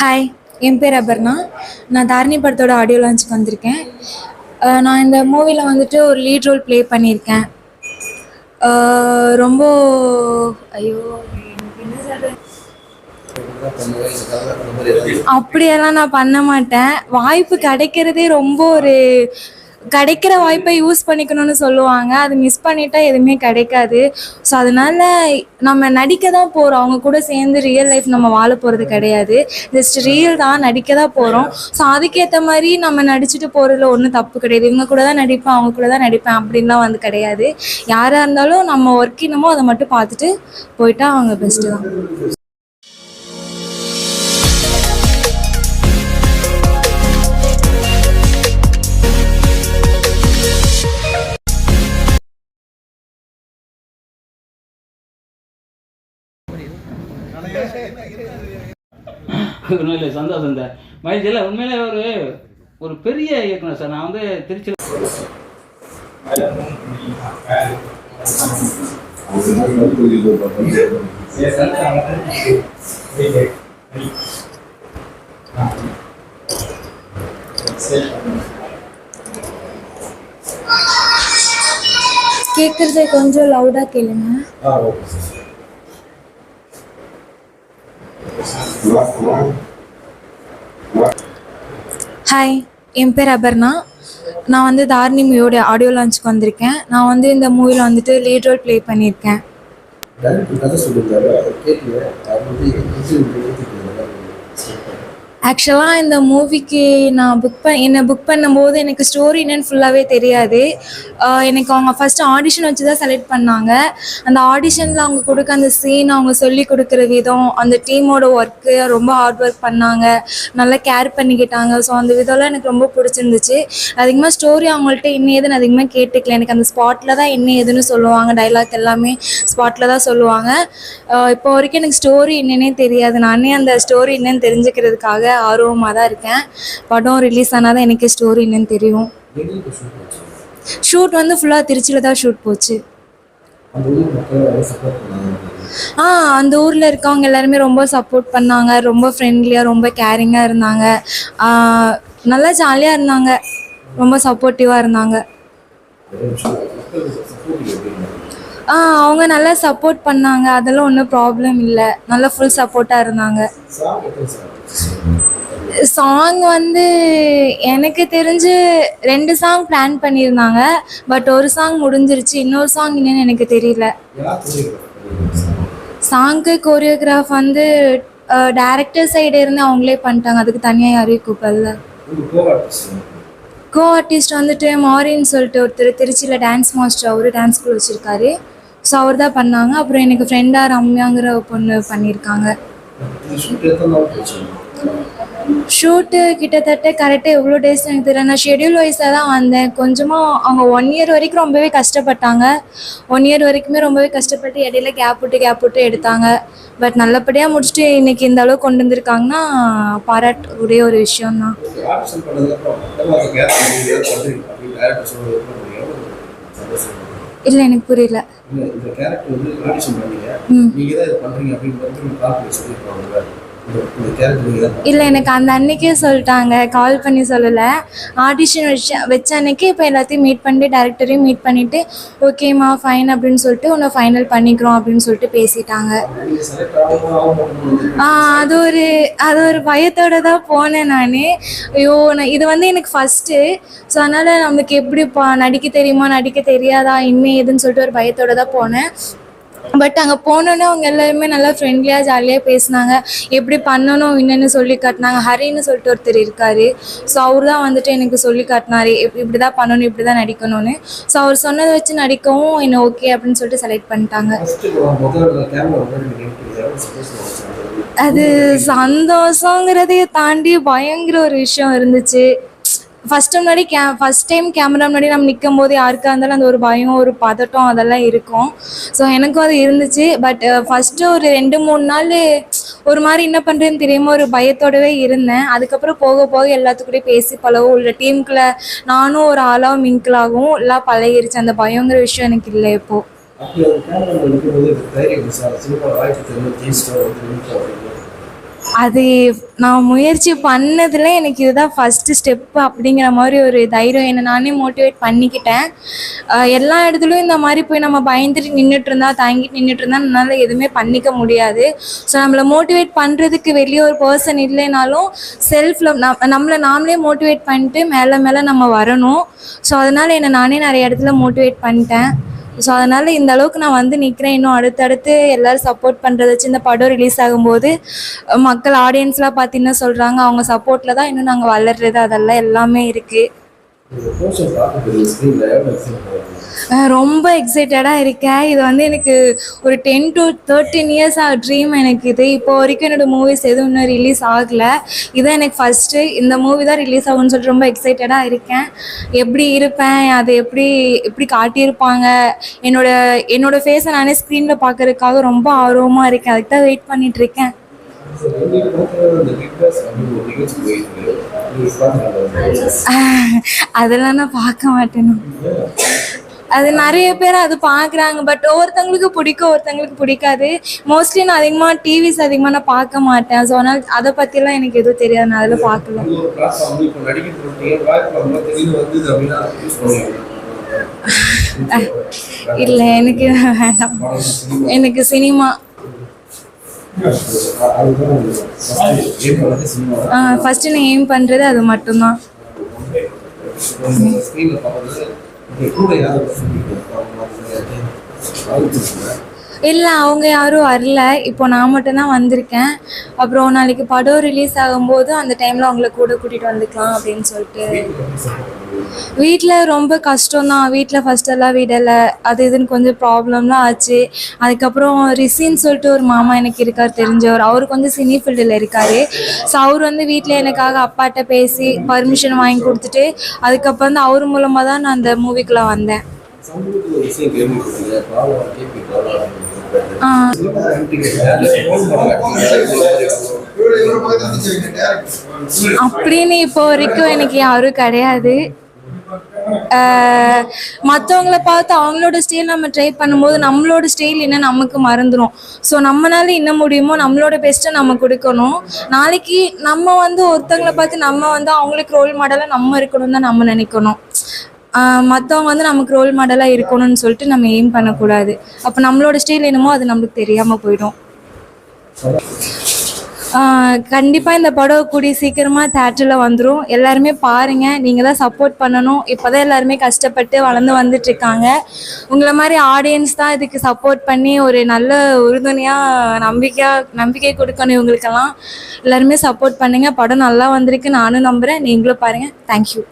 Hi என் பேர் அபர்ணா. நான் தாரணி படத்தோட ஆடியோ லான்ச்சுக்கு வந்திருக்கேன். நான் இந்த மூவியில் வந்துட்டு ஒரு லீட் ரோல் ப்ளே பண்ணியிருக்கேன். ரொம்ப ஐயோ என்ன அப்படியெல்லாம் நான் பண்ண மாட்டேன். வாய்ப்பு கிடைக்கிறதே ரொம்ப ஒரு கிடைக்கிற வாய்ப்பை யூஸ் பண்ணிக்கணும்னு சொல்லுவாங்க. அது மிஸ் பண்ணிட்டா எதுவுமே கிடைக்காது. ஸோ அதனால நம்ம நடிக்க தான் போகிறோம் அவங்க கூட சேர்ந்து ரியல் லைஃப் நம்ம வாழ போகிறது கிடையாது. ஜஸ்ட் ரியல் தான் நடிக்க தான் போகிறோம் ஸோ அதுக்கேற்ற மாதிரி நம்ம நடிச்சுட்டு போகிறதுல ஒன்றும் தப்பு கிடையாது. இவங்க கூட தான் நடிப்பேன் அவங்க கூட தான் நடிப்பேன் அப்படின்லாம் வந்து கிடையாது. யாராக இருந்தாலும் நம்ம ஒர்க் என்னமோ அதை மட்டும் பார்த்துட்டு போயிட்டா அவங்க பெஸ்ட்டு தான். உண்மையிலே சந்தோஷம் சார். மகிழ்ச்சி இல்லை உண்மையிலே ஒரு ஒரு பெரிய இயக்குனர் சார். நான் வந்து திருச்சியில் கேட்குறத கொஞ்சம் லவுடாக கேளுங்க. ஹாய் என் பேர் அபர்ணா. நான் வந்து தாரணி மூவியோட ஆடியோ லான்ச்சுக்கு வந்திருக்கேன். நான் வந்து இந்த மூவியில் வந்துட்டு லீட் ரோல் ப்ளே பண்ணியிருக்கேன் டேரக்டர் கதை சொல்லியிருந்தாரு அதை கேட்கல அது வந்து இன்டர்வியூ ஆக்சுவலாக இந்த மூவிக்கு நான் புக் பண்ண என்னை புக் பண்ணும்போது எனக்கு ஸ்டோரி என்னன்னு ஃபுல்லாகவே தெரியாது. எனக்கு அவங்க ஃபஸ்ட்டு ஆடிஷன் வச்சு தான் செலக்ட் பண்ணாங்க. அந்த ஆடிஷனில் அவங்க கொடுக்க அந்த சீன் அவங்க சொல்லி கொடுக்குற விதம் அந்த டீமோட ஒர்க்கு ரொம்ப ஹார்ட் ஒர்க் பண்ணாங்க. நல்லா கேர் பண்ணிக்கிட்டாங்க. ஸோ அந்த விதம்லாம் எனக்கு ரொம்ப பிடிச்சிருந்துச்சு. அதிகமாக ஸ்டோரி அவங்கள்ட்ட என்ன ஏதுன்னு அதிகமாக கேட்டுக்கல. எனக்கு அந்த ஸ்பாட்டில் தான் என்ன ஏதுன்னு சொல்லுவாங்க டைலாக் எல்லாமே ஸ்பாட்டில் தான் சொல்லுவாங்க. இப்போ வரைக்கும் எனக்கு ஸ்டோரி என்னன்னே தெரியாது. நானே அந்த ஸ்டோரி என்னன்னு தெரிஞ்சுக்கிறதுக்காக ஆர்வமாக தான் இருக்கேன். படம் ரிலீஸ் ஆனால் தான் எனக்கு ஸ்டோரி என்னன்னு தெரியும். ஷூட் வந்து ஃபுல்லாக திருச்சியில் தான் ஷூட் போச்சு. ஆ அந்த ஊரில் இருக்கவங்க எல்லாருமே ரொம்ப சப்போர்ட் பண்ணாங்க. ரொம்ப ஃப்ரெண்ட்லியாக ரொம்ப கேரிங்காக இருந்தாங்க. நல்லா ஜாலியாக இருந்தாங்க. ரொம்ப சப்போர்ட்டிவாக இருந்தாங்க. இருந்தாங்க ஆ அவங்க நல்லா சப்போர்ட் பண்ணாங்க. அதெல்லாம் ஒன்றும் ப்ராப்ளம் இல்லை. நல்லா ஃபுல் சப்போர்ட்டாக இருந்தாங்க. சாங் வந்து எனக்கு தெரிஞ்சு ரெண்டு சாங் பிளான் பண்ணியிருந்தாங்க. பட் ஒரு சாங் முடிஞ்சிருச்சு இன்னொரு சாங் என்னன்னு எனக்கு தெரியல. கோரியோகிராஃப் சாங்க்கு கோரியோகிராஃப் வந்து டேரக்டர் சைடு இருந்து அவங்களே பண்ணிட்டாங்க. அதுக்கு தனியாக யாரையும் கூப்பிடல. கோ ஆர்டிஸ்ட் வந்துட்டு மாரின்னு சொல்லிட்டு ஒருத்தர் திருச்சியில் டான்ஸ் மாஸ்டர் அவர் டான்ஸ் ஸ்கூல் வச்சுருக்காரு. ஸோ அவர் தான் பண்ணாங்க. அப்புறம் எனக்கு ஃப்ரெண்டாக ரம்யாங்கிற பொண்ணு பண்ணியிருக்காங்க. ஷூட்டு கிட்டத்தட்ட கரெக்டாக எவ்வளோ டேஸ் எனக்கு தெரியல. நான் ஷெட்யூல் வைஸாக தான் வந்தேன். கொஞ்சமாக அவங்க ஒன் இயர் வரைக்கும் ரொம்பவே கஷ்டப்பட்டாங்க. ஒன் இயர் வரைக்குமே ரொம்பவே கஷ்டப்பட்டு இடையில கேப் விட்டு கேப் விட்டு எடுத்தாங்க. பட் நல்லபடியாக முடிச்சுட்டு இன்னைக்கு இந்த அளவுக்கு கொண்டு வந்திருக்காங்கன்னா பாராட்டக்கூடிய ஒரு விஷயம் தான். இல்லை எனக்கு புரியல. இந்த கேரக்டர் வந்து ஆடிஷன் பண்ணீங்க ம். நீங்கள் தான் இதை பண்ணுறீங்க அப்படின்னு வந்து கால் இல்லை எனக்கு அந்த அன்னைக்கே சொல்லிட்டாங்க. கால் பண்ணி சொல்லலை. ஆடிஷன் வச்ச வச்ச அன்னைக்கு இப்போ எல்லாத்தையும் மீட் பண்ணிட்டு டேரக்டரையும் மீட் பண்ணிவிட்டு ஓகேம்மா ஃபைன் அப்படின்னு சொல்லிட்டு உன்னை ஃபைனல் பண்ணிக்கிறோம் அப்படின்னு சொல்லிட்டு பேசிட்டாங்க. அது ஒரு அது ஒரு பயத்தோட தான் போனேன் நான். ஐயோ நான் இது வந்து எனக்கு ஃபஸ்ட்டு ஸோ அதனால் நமக்கு எப்படி பா நடிக்க தெரியுமா நடிக்க தெரியாதா இன்னும் எதுன்னு சொல்லிட்டு ஒரு பயத்தோட தான் போனேன். பட் அங்கே போனோன்னே அவங்க எல்லாருமே நல்லா ஃப்ரெண்ட்லியாக ஜாலியாக பேசினாங்க. எப்படி பண்ணணும் என்னன்னு சொல்லி காட்டினாங்க. ஹரின்னு சொல்லிட்டு ஒருத்தர் இருக்கார். ஸோ அவர் தான் வந்துட்டு எனக்கு சொல்லி காட்டினாரு. இப்படி இப்படி தான் பண்ணணும் இப்படி தான் நடிக்கணும்னு. ஸோ அவர் சொன்னதை வச்சு நடிக்கவும் என்ன ஓகே அப்படின்னு சொல்லிட்டு செலக்ட் பண்ணிட்டாங்க. அது சந்தோஷங்கிறதையே தாண்டி பயங்கர ஒரு விஷயம் இருந்துச்சு. ஃபஸ்ட் முன்னாடி கே ஃபஸ்ட் டைம் கேமரா முன்னாடி நம்ம நிற்கும் போது யாருக்காக இருந்தாலும் அந்த ஒரு பயம் ஒரு பதட்டம் அதெல்லாம் இருக்கும். ஸோ எனக்கும் அது இருந்துச்சு. பட் ஃபஸ்ட்டு ஒரு ரெண்டு மூணு நாள் ஒரு மாதிரி என்ன பண்ணுறேன்னு தெரியாமல் ஒரு பயத்தோடவே இருந்தேன். அதுக்கப்புறம் போக போக எல்லாத்துக்கூடயும் பேசி பழகவும். உள்ள டீமுக்குள்ள நானும் ஒரு ஆளாக மிங்கிள் ஆகும் எல்லாம் பழகிருச்சு. அந்த பயங்கிற விஷயம் எனக்கு இல்லை இப்போது அது நான் முயற்சி பண்ணதில் எனக்கு இதுதான் ஃபஸ்ட்டு ஸ்டெப்பு அப்படிங்கிற மாதிரி ஒரு தைரியம். என்னை நானே மோட்டிவேட் பண்ணிக்கிட்டேன். எல்லா இடத்துலையும் இந்த மாதிரி போய் நம்ம பயந்துட்டு நின்றுட்டு இருந்தா தாங்கிட்டு நின்றுட்டு இருந்தால் நம்மளால் எதுவுமே பண்ணிக்க முடியாது. ஸோ நம்மளை மோட்டிவேட் பண்ணுறதுக்கு வெளியே ஒரு பர்சன் இல்லைனாலும் செல்ஃப்ல நம் நம்மளை நாமளே மோட்டிவேட் பண்ணிட்டு மேலே மேலே நம்ம வரணும். ஸோ அதனால் என்னை நானே நிறைய இடத்துல மோட்டிவேட் பண்ணிட்டேன். ஸோ அதனால் இந்த அளவுக்கு நான் வந்து நிற்கிறேன் இன்னும் அடுத்தடுத்து எல்லோரும் சப்போர்ட் பண்ணுறத வச்சு இந்த படம் ரிலீஸ் ஆகும்போது மக்கள் ஆடியன்ஸ்லாம் பார்த்தீங்கன்னா சொல்கிறாங்க அவங்க சப்போர்ட்டில் தான் இன்னும் நாங்கள் வளர்றது அதெல்லாம் எல்லாமே இருக்குது ரொம்ப எக்ஸைட்டடாக இருக்கேன். இது வந்து எனக்கு ஒரு ten to thirteen years a dream எனக்கு இது. இப்போ வரைக்கும் என்னோடய மூவிஸ் எதுவும் இன்னும் ரிலீஸ் ஆகலை. இதான் எனக்கு ஃபஸ்ட்டு இந்த மூவி தான் ரிலீஸ் ஆகும்னு சொல்லிட்டு ரொம்ப எக்ஸைட்டடாக இருக்கேன். எப்படி இருப்பேன்? அதை எப்படி எப்படி காட்டியிருப்பாங்க? என்னோட என்னோட ஃபேஸை நானே ஸ்க்ரீனில் பார்க்கறதுக்காக ரொம்ப ஆர்வமாக இருக்கேன். அதுக்கு தான் வெயிட் பார்த்துருக்காங்க அதெல்லாம் நான் பார்க்க மாட்டேன் அது நிறைய பேர் அது பார்க்குறாங்க. பட் ஒவ்வொருத்தவங்களுக்கு பிடிக்கும் ஒருத்தவங்களுக்கு பிடிக்காது. மோஸ்ட்லி நான் அதிகமாக டிவிஸ் அதிகமாக நான் பார்க்க மாட்டேன். ஸோ அதனால் அதை பற்றிலாம் எனக்கு எதுவும் தெரியாது. நான் அதில் பார்க்கல. இல்லை எனக்கு வேண்டாம். எனக்கு சினிமா. ஃபஸ்ட்டு நான் எய்ம் பண்ணுறது அது மட்டும்தான். ஸ்க்ரீனில் பார்க்குறது இல்லை அவங்க யாரும் வரல. இப்போ நான் மட்டும்தான் வந்திருக்கேன். அப்புறம் நாளைக்கு படம் ரிலீஸ் ஆகும்போது அந்த டைமில் அவங்கள கூட கூட்டிகிட்டு வந்துக்கலாம் அப்படின்னு சொல்லிட்டு. வீட்டில் ரொம்ப கஷ்டம்தான். வீட்டில் ஃபஸ்ட்டெல்லாம் விடலை. அது இதுன்னு கொஞ்சம் ப்ராப்ளம்லாம் ஆச்சு. அதுக்கப்புறம் ரிசின்னு சொல்லிட்டு ஒரு மாமா எனக்கு இருக்கார் தெரிஞ்சவர். அவர் கொஞ்சம் சினி ஃபீல்டில் இருக்கார். ஸோ அவர் வந்து வீட்டில் எனக்காக அப்பாட்ட பேசி பர்மிஷன் வாங்கி கொடுத்துட்டு அதுக்கப்புறம் வந்து அவர் மூலமாக தான் நான் அந்த மூவிக்குள்ளே வந்தேன். ஆ. அப்படின்னு இப்போ வரைக்கும் எனக்கு யாரும் கிடையாது. மற்றவங்கள பார்த்து அவங்களோட ஸ்டைல் நம்ம ட்ரை பண்ணும்போது நம்மளோட ஸ்டைல் என்ன நமக்கு மறந்துடும் ஸோ நம்மளால என்ன முடியுமோ நம்மளோட பெஸ்ட்டை நம்ம கொடுக்கணும். நாளைக்கு நம்ம வந்து ஒருத்தவங்களை பார்த்து நம்ம வந்து அவங்களுக்கு ரோல் மாடலாக நம்ம இருக்கணும் தான் நம்ம நினைக்கணும். மற்றவங்க வந்து நமக்கு ரோல் மாடலாக இருக்கணும்னு சொல்லிட்டு நம்ம எய்ம் பண்ணக்கூடாது. அப்போ நம்மளோட ஸ்டைல் என்னமோ அது நம்மளுக்கு தெரியாமல் போயிடும். கண்டிப்பாக இந்த படம் கூடிய சீக்கிரமாக தேட்டரில் வந்துடும் எல்லாருமே பாருங்கள் நீங்கள் தான் சப்போர்ட் பண்ணணும். இப்போ தான் எல்லாருமே கஷ்டப்பட்டு வளர்ந்து வந்துட்டு இருக்காங்க உங்களை மாதிரி ஆடியன்ஸ் தான் இதுக்கு சப்போர்ட் பண்ணி ஒரு நல்ல உறுதுணையாக நம்பிக்கையாக நம்பிக்கை கொடுக்கணும் இவங்களுக்கெல்லாம். எல்லாருமே சப்போர்ட் பண்ணுங்கள் படம் நல்லா வந்திருக்கு. நானும் நம்புகிறேன் நீங்களும் பாருங்கள் தேங்க்யூ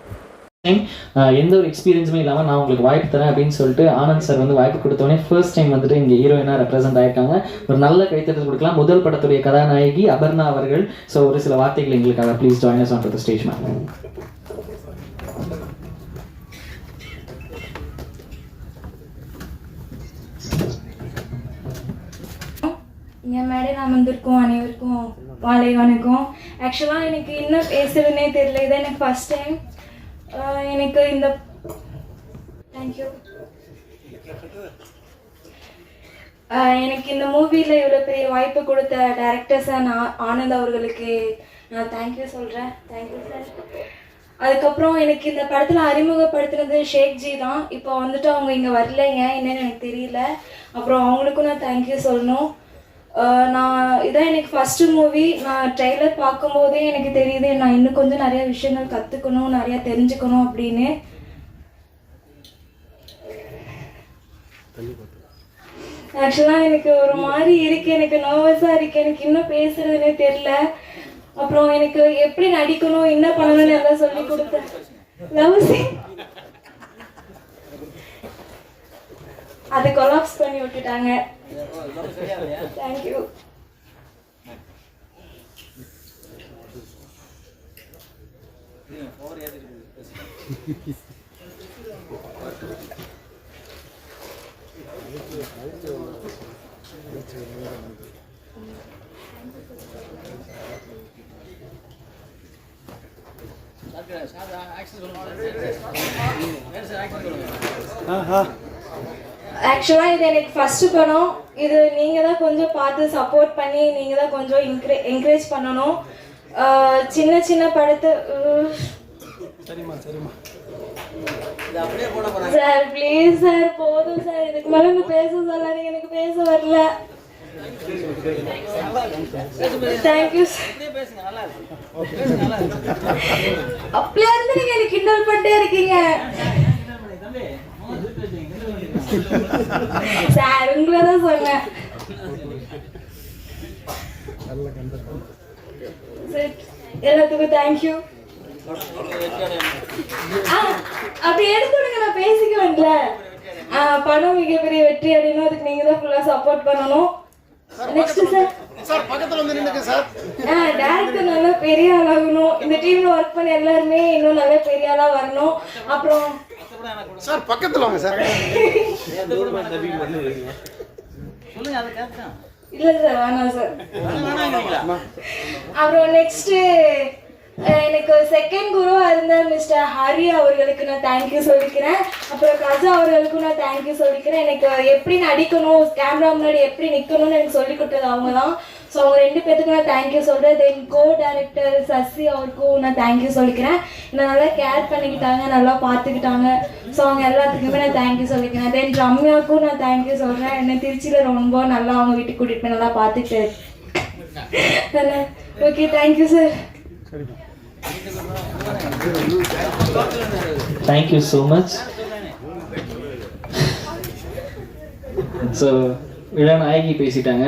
டைம் uh, எந்த ஒரு எக்ஸ்பீரியன்ஸுமே இல்லாமல் நான் உங்களுக்கு வாய்ப்பு தரேன் அப்படின்னு சொல்லிட்டு ஆனந்த் சார் வந்து வாய்ப்பு கொடுத்தோடனே ஃபர்ஸ்ட் டைம் வந்துட்டு இங்கே ஹீரோயினாக ரெப்ரசென்ட் ஆயிருக்காங்க. ஒரு நல்ல கைத்தட்டல் கொடுக்கலாம். முதல் படத்துடைய கதாநாயகி அபர்ணா அவர்கள். ஸோ ஒரு சில வார்த்தைகள் எங்களுக்காக please join us on to stage ma'am என் மேடையில் அமர்ந்திருக்கும் அனைவருக்கும் வாழை வணக்கம் ஆக்சுவலாக எனக்கு என்ன பேசுறதுனே தெரியல. இதான் எனக்கு ஃபஸ்ட் டைம் எனக்கு இந்த தேங்க்யூ எனக்கு இந்த மூவியில் இவ்வளோ பெரிய வாய்ப்பு கொடுத்த டேரக்டர் சார் நான் ஆனந்த் அவர்களுக்கு நான் தேங்க்யூ சொல்கிறேன் தேங்க்யூ சார் அதுக்கப்புறம் எனக்கு இந்த படத்தில் அறிமுகப்படுத்தினது ஷேக்ஜி தான். இப்போ வந்துட்டு அவங்க இங்கே வரல ஏன் என்னன்னு எனக்கு தெரியல. அப்புறம் அவங்களுக்கும் நான் தேங்க்யூ சொல்லணும். நான் இதான் எனக்கு ஃபஸ்ட்டு மூவி நான் ட்ரெய்லர் பார்க்கும்போதே எனக்கு தெரியுது நான் இன்னும் கொஞ்சம் நிறைய விஷயங்கள் கற்றுக்கணும் நிறையா தெரிஞ்சுக்கணும் அப்படின்னு. ஆக்சுவலாக எனக்கு ஒரு மாதிரி இருக்கு. எனக்கு நர்வஸாக இருக்கு. எனக்கு இன்னும் பேசுறதுனே தெரில அப்புறம் எனக்கு எப்படி நடிக்கணும் என்ன பண்ணணும்னு எல்லாம் சொல்லி கொடுத்தேன் லவ் அதை கொலாப்ஸ் பண்ணி விட்டுட்டாங்க. தேங்க்யூ ஆக்சுவலாக இது எனக்கு ஃபஸ்ட்டு படம் இது நீங்கள் தான் கொஞ்சம் பார்த்து சப்போர்ட் பண்ணி நீங்கள் தான் கொஞ்சம் என்கரே என்கரேஜ் பண்ணணும். சின்ன சின்ன படத்தை சார் ப்ளீஸ் சார் போதும் சார். இதுக்கு மேலே நான் பேச சொல்லாதீங்க. எனக்கு பேச வரல. தேங்க்யூ அப்படியே இருந்து நீங்க கிண்டல் பண்ணிட்டே இருக்கீங்க? சார் உங்களை தான் சொன்னேன் சரி, எல்லாத்துக்கும் தேங்க்யூ அப்படி எடுத்துடுங்க நான் பேசிக்குவேன்ல ஆ, படம் மிகப்பெரிய வெற்றி அடையணும். அதுக்கு நீங்க தான் ஃபுல்லா சப்போர்ட் பண்ணணும். நெக்ஸ்ட் சார் சார் பக்கத்துல வந்து நின்னுங்க சார். ஆ டேரக்டர் நல்லா பெரிய ஆளாகணும். இந்த டீம்ல ஒர்க் பண்ண எல்லாருமே இன்னும் நல்லா பெரிய ஆளா வரணும். அப்புறம் சார் பக்கத்துல வாங்க சார். சொல்லுங்க அதை கேட்கலாம் இல்ல சார். வேணாம் சார் அப்புறம் நெக்ஸ்ட் எனக்கு செகண்ட் குருவா இருந்த மிஸ்டர் ஹரி அவர்களுக்கு நான் தேங்க்யூ சொல்லிக்கிறேன். அப்புறம் கஜா அவர்களுக்கும் நான் தேங்க்யூ சொல்லிக்கிறேன். எனக்கு எப்படி நடிக்கணும் கேமரா முன்னாடி எப்படி நிற்கணும்னு எனக்கு சொல்லி கொடுத்தது அவங்க தான் ஸோ அவங்க ரெண்டு பேத்துக்கும் நான் தேங்க்யூ சொல்கிறேன் தென் கோ டைரக்டர் சசி அவருக்கும் நான் தேங்க்யூ சொல்லிக்கிறேன். என்னை நல்லா கேர் பண்ணிக்கிட்டாங்க நல்லா பார்த்துக்கிட்டாங்க. ஸோ அவங்க எல்லாத்துக்குமே நான் தேங்க்யூ சொல்லிக்கிறேன். தென் ரம்யாவுக்கும் நான் தேங்க்யூ சொல்கிறேன் என்னை திருச்சியில் ரொம்ப நல்லா அவங்க வீட்டுக்கு கூட்டிகிட்டு போய் நல்லா பார்த்துட்டு. Okay thank you sir thank you so much so விழா நாயகி பேசிட்டாங்க.